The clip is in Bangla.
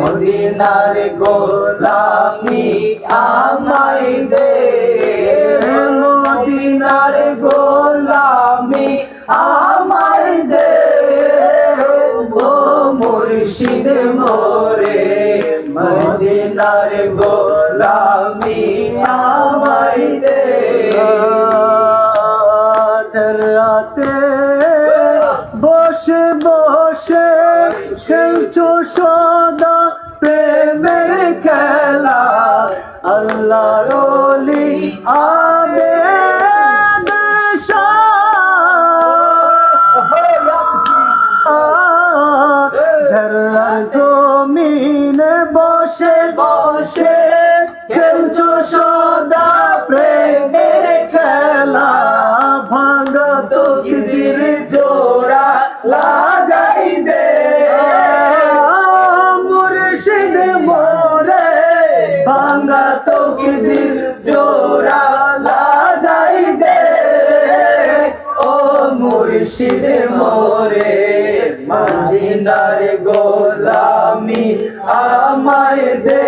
মদিনার গোলামি আমায় দে। মদিনার গোলামি আমায় দে। ও মুর্শিদ মোরে মদিনার গোলামি আমায় বসে বসে খেলছো সদা প্রেমের খেলা। আল্লাহ রলি আবে জমিনে বসে বসে খেলছো সদা ভাঙ্গা তকদির জোড়া লাগাই দে। ও মুর্শিদ মোরে মদিনার গোলামি আমায় দে।